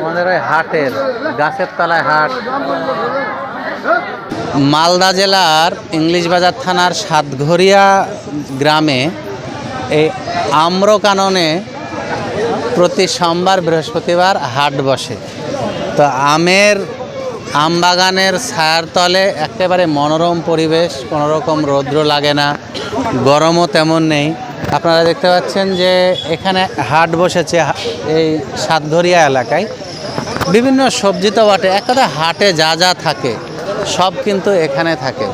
আমাদের ওই হাটের, গাছের তলায় হাট। মালদা জেলার ইংলিশ বাজার থানার সাতঘরিয়া গ্রামে এই আম্রকাননে প্রতি সোমবার বৃহস্পতিবার হাট বসে। তো আমের আম বাগানের ছায়ার তলে একেবারে মনোরম পরিবেশ, কোনো রকম রৌদ্র লাগে না, গরমও তেমন নেই। আপনারা দেখতে পাচ্ছেন যে এখানে হাট বসেছে এই সাতঘরিয়া এলাকায়। বিভিন্ন সবজি তো বটে এক কথা হাটে যা যা থাকে সব কিন্তু এখানে থাকে।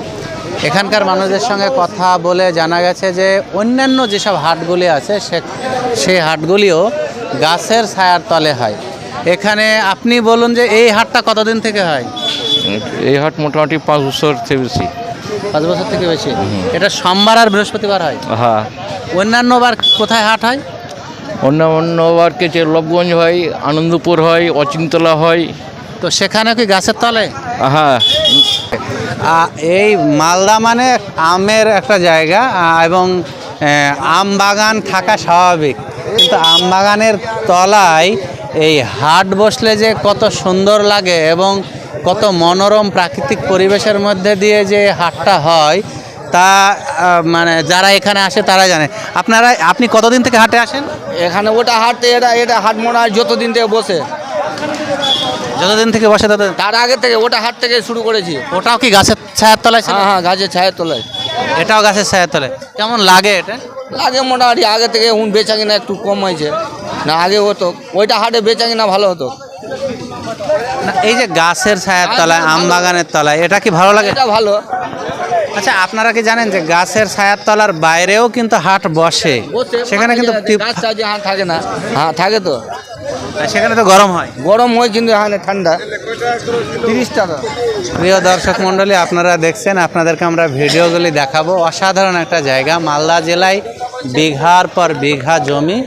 এখানকার মানুষদের সঙ্গে কথা বলে জানা গেছে যে অন্যান্য যেসব হাটগুলি আছে সে সেই হাটগুলিও গাছের ছায়ার তলে হয়। এখানে আপনি বলুন যে এই হাটটা কতদিন থেকে হয়? এই হাট মোটামুটি পাঁচ বছর থেকে বেশি। পাঁচ বছর থেকে বেশি। এটা সোমবার আর বৃহস্পতিবার হয়? হ্যাঁ। অন্যান্য বার কোথায় হাট হয়? অন্য অন্য বার কেছে লবগঞ্জ হয় আনন্দপুর হয় অচিন্তলা হয়। তো সেখানে কি গাছের তলে? হ্যাঁ এই মালদা মানে আমের একটা জায়গা এবং আম বাগান থাকা স্বাভাবিক। কিন্তু আম বাগানের তলায় এই হাট বসলে যে কত সুন্দর লাগে এবং কত মনোরম প্রাকৃতিক পরিবেশের মধ্যে দিয়ে যে হাটটা হয় তা মানে যারা এখানে আসে তারা জানে। আপনারা আপনি কতদিন থেকে হাটে আসেন? এখানে ওটা হাটতে এটা এটা হাট মনে হয় যতদিন থেকে বসে। যতদিন থেকে বসে ততদিন? তার আগে থেকে ওটা হাট থেকে শুরু করেছি। ওটাও কি গাছের ছায়ার তলায় ছিল? হ্যাঁ হ্যাঁ গাছের ছায়ের তলায়। এটাও গাছের ছায়ার তলায়। কেমন লাগে এটা? লাগে মোটামুটি আগে থেকে উন বেচা কিনা একটু কম হয়েছে। না আগে হতো। ওইটা হাটে বেচা কিনা ভালো হতো। না, এই যে গাছের ছায়ার তলায় আম বাগানের তলায় এটা কি ভালো লাগে? এটা ভালো। আচ্ছা আপনারা কি জানেন যে গাছের ছায়ার তলার বাইরেও কিন্তু হাট বসে? সেখানে কিন্তু চাষে হ্যাঁ থাকে না হ্যাঁ থাকে তো। সেখানে তো গরম হয়। গরম হয় কিন্তু এখানে ঠান্ডা। তিরিশ টাকা। প্রিয় দর্শক মণ্ডলী আপনারা দেখছেন আপনাদেরকে আমরা ভিডিওগুলি দেখাবো। অসাধারণ একটা জায়গা মালদা জেলায় বিঘার পর বিঘা জমি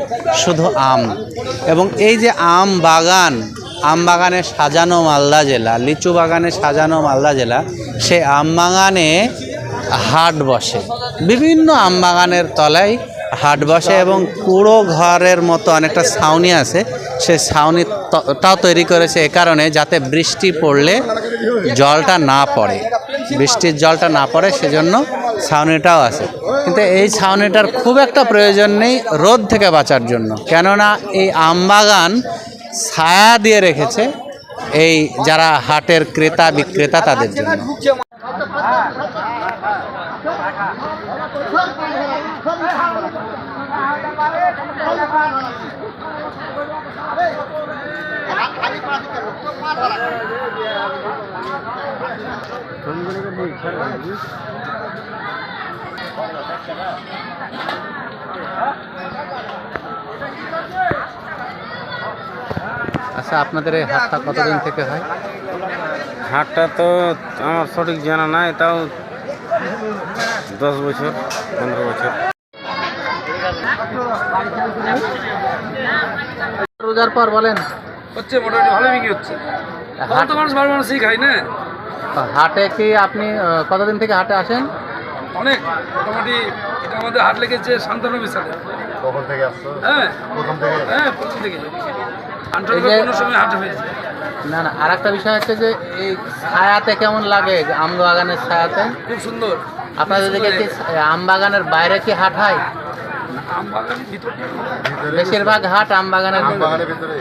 শুধু আম। এবং এই যে আম বাগান আম বাগানে সাজানো মালদা জেলা লিচু বাগানে সাজানো মালদা জেলা সেই আম বাগানে হাট বসে। বিভিন্ন আম বাগানের তলায় হাট বসে এবং কুড়ো ঘরের মতো অনেকটা ছাউনি আছে। সেই ছাউনিটাও তৈরি করেছে এ কারণে যাতে বৃষ্টি পড়লে জলটা না পড়ে। বৃষ্টির জলটা না পড়ে সেজন্য ছাউনিটাও আছে। কিন্তু এই ছাউনিটার খুব একটা প্রয়োজন নেই রোদ থেকে বাঁচার জন্য। কেননা এই আমবাগান ছায়া দিয়ে রেখেছে। এই যারা হাটের ক্রেতা বিক্রেতা তাদের জন্য। আচ্ছা আপনাদের এই হাটটা কতদিন থেকে হয়? হাটটা তো আমার সঠিক জানা নাই তাও দশ বছর পনেরো বছর। রোজার পর বলেন। হচ্ছে মোটামুটি ভালো বিক্রি হচ্ছে। তখন তো মানুষ ভালো মানুষই খায় না। হাটে কি আপনি কতদিন থেকে হাটে আসেন? অনেক মোটামুটি এটা আমাদের হাট লেগেছে শান্তানবী সালে। কখন থেকে আসছো? হ্যাঁ। প্রথম থেকে? হ্যাঁ প্রথম থেকে। আন্টার এই যে- কোনো সময় হাট হয়েছে না না আর একটা বিষয় হচ্ছে যে এই ছায়াতে কেমন লাগে? আম বাগানের ছায়াতে? খুব সুন্দর। আপনাদের দিকে কি আম বাগানের বাইরে কি হাট হয়? বেশিরভাগ হাট আম বাগানের আম বাগানের ভিতরে